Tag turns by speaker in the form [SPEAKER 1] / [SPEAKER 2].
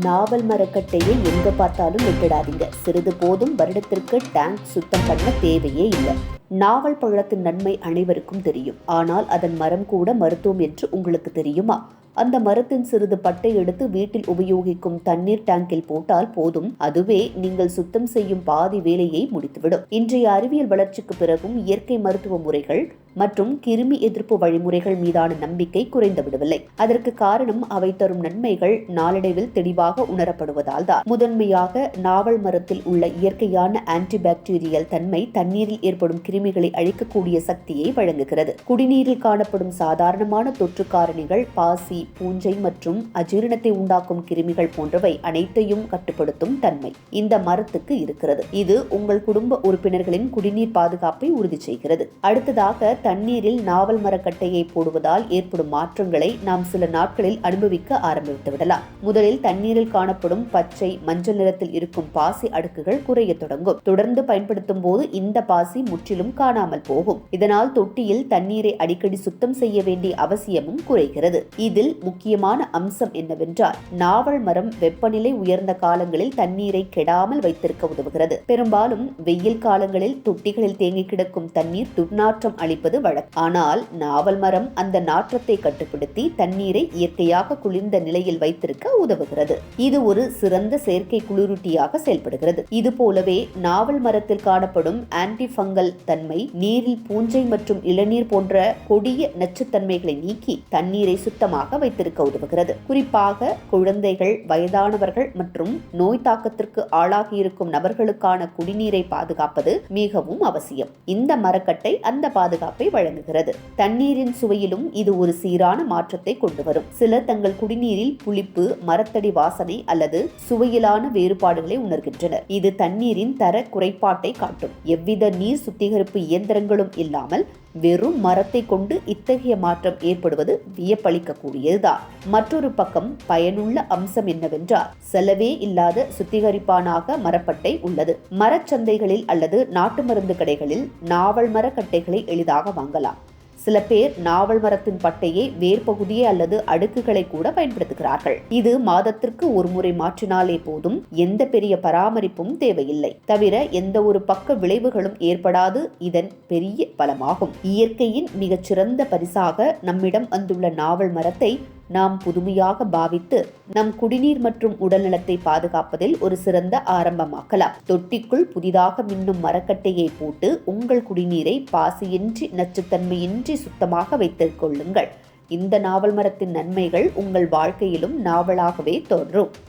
[SPEAKER 1] நாவல் மரக்கட்டையை எங்க பார்த்தாலும் விட்டுடாதீங்க சிறிது போதும் வருடத்திற்கு டேங்க் சுத்தம் பண்ண தேவையே இல்லை. நாவல் பழத்தின் நன்மை அனைவருக்கும் தெரியும். ஆனால் அதன் மரம் கூட மருத்துவம் என்று உங்களுக்கு தெரியுமா? அந்த மரத்தின் சிறிது பட்டை எடுத்து வீட்டில் உபயோகிக்கும் தண்ணீர் டேங்கில் போட்டால் போதும். அதுவே நீங்கள் சுத்தம் செய்யும் பாதி வேலையை முடித்துவிடும். இன்றைய அறிவியல் வளர்ச்சிக்கு பிறகும் இயற்கை மருத்துவ முறைகள் மற்றும் கிருமி எதிர்ப்பு வழிமுறைகள் மீதான நம்பிக்கை குறைந்து விடவில்லை அதற்கு காரணம் அவை தரும் நன்மைகள் நாளடைவில் தெளிவாக உணரப்படுவதால் தான். முதன்மையாக நாவல் மரத்தில் உள்ள இயற்கையான ஆன்டிபாக்டீரியல் தன்மை தண்ணீரில் ஏற்படும் கிருமிகளை அழிக்கக்கூடிய சக்தியை வழங்குகிறது. குடிநீரில் காணப்படும் சாதாரணமான தொற்று காரணிகள் பாசி பூஞ்சை மற்றும் அஜீரணத்தை உண்டாக்கும் கிருமிகள் போன்றவை அனைத்தையும் கட்டுப்படுத்தும் தன்மை இந்த மரத்துக்கு இருக்கிறது. இது உங்கள் குடும்ப உறுப்பினர்களின் குடிநீர் பாதுகாப்பை உறுதி செய்கிறது. அடுத்ததாக தண்ணீரில் நாவல் மரக்கட்டையை போடுவதால் ஏற்படும் மாற்றங்களை நாம் சில நாட்களில் அனுபவிக்க ஆரம்பித்து விடலாம். முதலில் தண்ணீரில் காணப்படும் பச்சை மஞ்சள் நிறத்தில் இருக்கும் பாசி அடுக்குகள் குறைய தொடங்கும். தொடர்ந்து பயன்படுத்தும் போது இந்த பாசி முற்றிலும் காணாமல் போகும். இதனால் தொட்டியில் தண்ணீரை அடிக்கடி சுத்தம் செய்ய வேண்டிய அவசியமும் குறைகிறது. இதில் முக்கியமான அம்சம் என்னவென்றால் நாவல் மரம் வெப்பநிலை உயர்ந்த காலங்களில் தண்ணீரை கெடாமல் வைத்திருக்க உதவுகிறது. பெரும்பாலும் வெயில் காலங்களில் தொட்டிகளில் தேங்கி கிடக்கும் தண்ணீர் துர்நாற்றம் அளிப்பது வழக்கம். ஆனால் நாவல் மரம் அந்த நாற்றத்தை கட்டுப்படுத்தி தண்ணீரை இயற்கையாக குளிர்ந்த நிலையில் வைத்திருக்க உதவுகிறது. இது ஒரு சிறந்த செயற்கை குளிரூட்டியாக செயல்படுகிறது. இது போலவே நாவல் மரத்தில் காணப்படும் ஆன்டி ஃபங்கல் தன்மை நீரில் பூஞ்சை மற்றும் இளநீர் போன்ற கொடிய நச்சுத்தன்மைகளை நீக்கி தண்ணீரை சுத்தமாக வைத்திருக்க உதவுகிறது. குறிப்பாக குழந்தைகள் வயதானவர்கள் மற்றும் நோய் தாக்கத்திற்கு ஆளாகியிருக்கும் நபர்களுக்கான குடிநீரை பாதுகாப்பது மிகவும் அவசியம். இந்த மரக்கட்டை அந்த பாதுகாப்பை வழங்குகிறது. தண்ணீரின் சுவையிலும் இது ஒரு சீரான மாற்றத்தை கொண்டு வரும் சிலர் தங்கள் குடிநீரில் புளிப்பு மரத்தடி வாசனை அல்லது சுவையிலான வேறுபாடுகளை உணர்கின்றனர். இது தண்ணீரின் தர குறைபாட்டை காட்டும். எவ்வித நீர் சுத்திகரிப்பு இயந்திரங்களும் இல்லாமல் வெறும் மரத்தை கொண்டு இத்தகைய மாற்றம் ஏற்படுவது வியப்பளிக்கக்கூடியதுதான். மற்றொரு பக்கம் பயனுள்ள அம்சம் என்னவென்றால் செலவே இல்லாத சுத்திகரிப்பானாக மரப்பட்டை உள்ளது. மரச்சந்தைகளில் அல்லது நாட்டு மருந்து கடைகளில் நாவல் மரக்கட்டைகளை எளிதாக வாங்கலாம். சில பேர் நாவல் மரத்தின் பட்டையை வேர்பகுதியை அல்லது அடுக்குகளை கூட பயன்படுத்துகிறார்கள். இது மாதத்திற்கு ஒரு முறை மாற்றினாலே போதும் எந்த பெரிய பராமரிப்பும் தேவையில்லை. தவிர எந்த ஒரு பக்க விளைவுகளும் ஏற்படாது. இதன் பெரிய பலமாகும். இயற்கையின் மிகச்சிறந்த பரிசாக நம்மிடம் வந்துள்ள நாவல் மரத்தை நாம் புதுமையாக பாவித்து நம் குடிநீர் மற்றும் உடல்நலத்தை பாதுகாப்பதில் ஒரு சிறந்த ஆரம்பமாக்கலாம். தொட்டிக்குள் புதிதாக மின்னும் மரக்கட்டையை போட்டு உங்கள் குடிநீரை பாசியின்றி நச்சுத்தன்மையின்றி சுத்தமாக வைத்துக் கொள்ளுங்கள். இந்த நாவல் மரத்தின் நன்மைகள் உங்கள் வாழ்க்கையிலும் நாவலாகவே தோன்றும்.